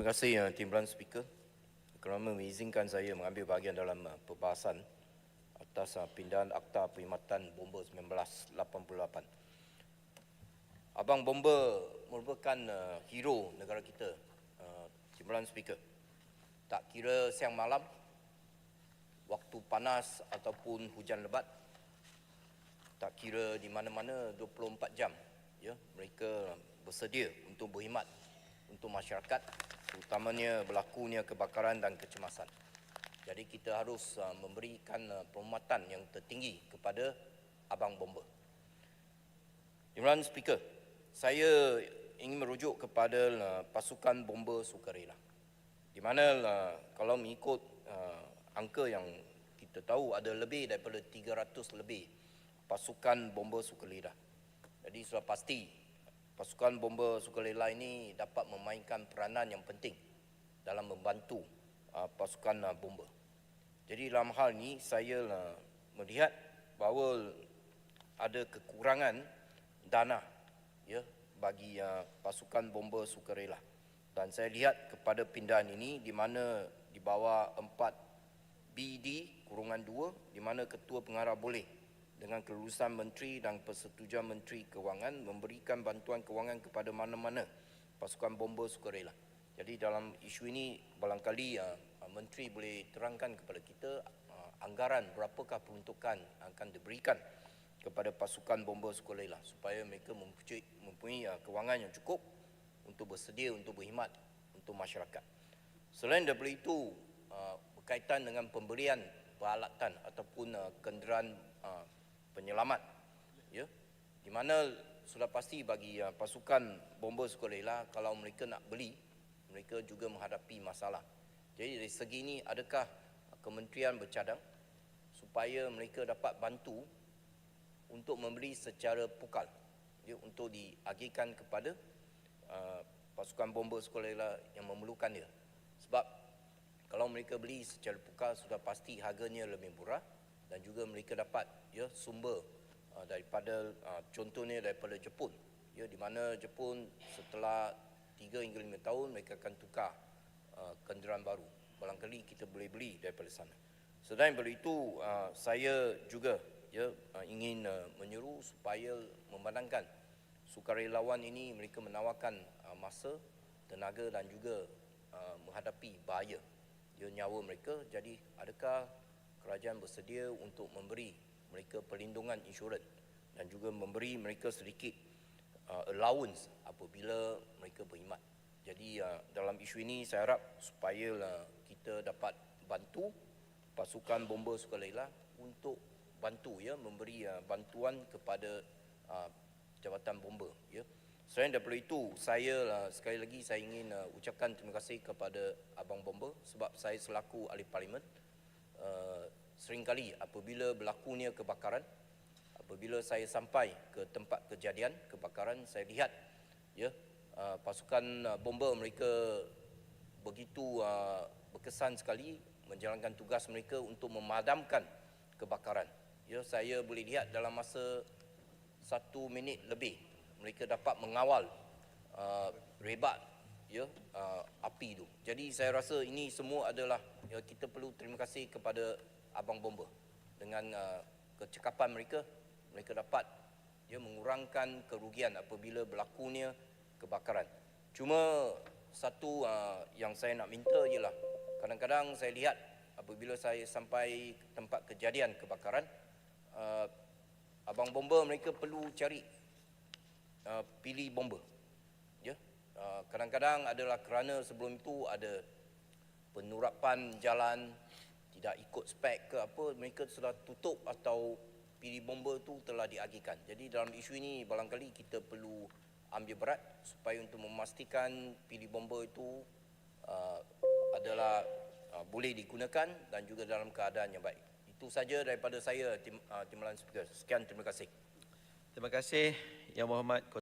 Terima kasih uh, Timbalan Speaker kerana mengizinkan saya mengambil bahagian dalam uh, perbahasan atas uh, pindahan Akta Perkhidmatan Bomba 1988. Abang Bomba merupakan uh, hero negara kita, uh, Timbalan Speaker. Tak kira siang malam, waktu panas ataupun hujan lebat, tak kira di mana-mana 24 jam, ya mereka bersedia untuk berkhidmat untuk masyarakat terutamanya berlakunya kebakaran dan kecemasan. Jadi kita harus uh, memberikan uh, penghormatan yang tertinggi kepada Abang Bomba. Imran Speaker, saya ingin merujuk kepada uh, pasukan bomba sukarela. Di mana kalau mengikut angka yang kita tahu ada lebih daripada 300 lebih pasukan bomba sukarela. Jadi sudah pasti pasukan bomba sukarela ini dapat memainkan peranan yang penting dalam membantu uh, pasukan uh, bomba. Jadi dalam hal ini saya uh, melihat bahawa ada kekurangan dana ya bagi uh, pasukan bomba sukarela. Dan saya lihat kepada pindahan ini di mana di bawah 4 BD kurungan 2 di mana ketua pengarah boleh dengan kelulusan menteri dan persetujuan menteri kewangan memberikan bantuan kewangan kepada mana-mana pasukan bomba sukarela. Jadi dalam isu ini barangkali uh, menteri boleh terangkan kepada kita uh, anggaran berapakah peruntukan akan diberikan kepada pasukan bomba sukarela supaya mereka mempunyai, mempunyai uh, kewangan yang cukup untuk bersedia untuk berkhidmat untuk masyarakat. Selain daripada itu uh, berkaitan dengan pemberian peralatan ataupun uh, kenderaan uh, penyelamat ya di mana sudah pasti bagi uh, pasukan bomba sukarela kalau mereka nak beli mereka juga menghadapi masalah. Jadi dari segi ini adakah kementerian bercadang supaya mereka dapat bantu untuk membeli secara pukal ya untuk diagihkan kepada uh, pasukan bomba sukarela yang memerlukan dia. Sebab kalau mereka beli secara pukal sudah pasti harganya lebih murah dan juga mereka dapat ya sumber uh, daripada uh, contohnya daripada Jepun ya di mana Jepun setelah 3 hingga 5 tahun mereka akan tukar uh, kenderaan baru. Barangkali kita boleh beli daripada sana. Selain daripada itu uh, saya juga ya uh, ingin uh, menyeru supaya memandangkan sukarelawan ini mereka menawarkan uh, masa, tenaga dan juga uh, menghadapi bahaya ya, nyawa mereka. Jadi adakah kerajaan bersedia untuk memberi mereka perlindungan insurans dan juga memberi mereka sedikit uh, allowance apabila mereka berkhidmat. Jadi uh, dalam isu ini saya harap supaya uh, kita dapat bantu pasukan bomba sukarela untuk bantu ya memberi uh, bantuan kepada uh, jabatan bomba ya. Selain daripada itu, saya uh, sekali lagi saya ingin uh, ucapkan terima kasih kepada Abang Bomba sebab saya selaku ahli parlimen uh, seringkali apabila berlakunya kebakaran apabila saya sampai ke tempat kejadian kebakaran saya lihat ya uh, pasukan uh, bomba mereka begitu uh, berkesan sekali menjalankan tugas mereka untuk memadamkan kebakaran. Ya saya boleh lihat dalam masa satu minit lebih mereka dapat mengawal uh, rebat ya uh, api itu. Jadi saya rasa ini semua adalah ya, kita perlu terima kasih kepada abang bomba dengan uh, kecekapan mereka mereka dapat ya mengurangkan kerugian apabila berlakunya kebakaran. Cuma satu uh, yang saya nak minta ialah kadang-kadang saya lihat apabila saya sampai tempat kejadian kebakaran uh, abang bomba mereka perlu cari uh, pilih bomba. Uh, kadang-kadang adalah kerana sebelum itu ada penurapan jalan tidak ikut spek ke apa mereka sudah tutup atau pilih bomba itu telah diagihkan. Jadi dalam isu ini barangkali kita perlu ambil berat supaya untuk memastikan pilih bomba itu uh, adalah uh, boleh digunakan dan juga dalam keadaan yang baik. Itu saja daripada saya tim uh, Timbalan Speaker. Sekian terima kasih. Terima kasih Yang Berhormat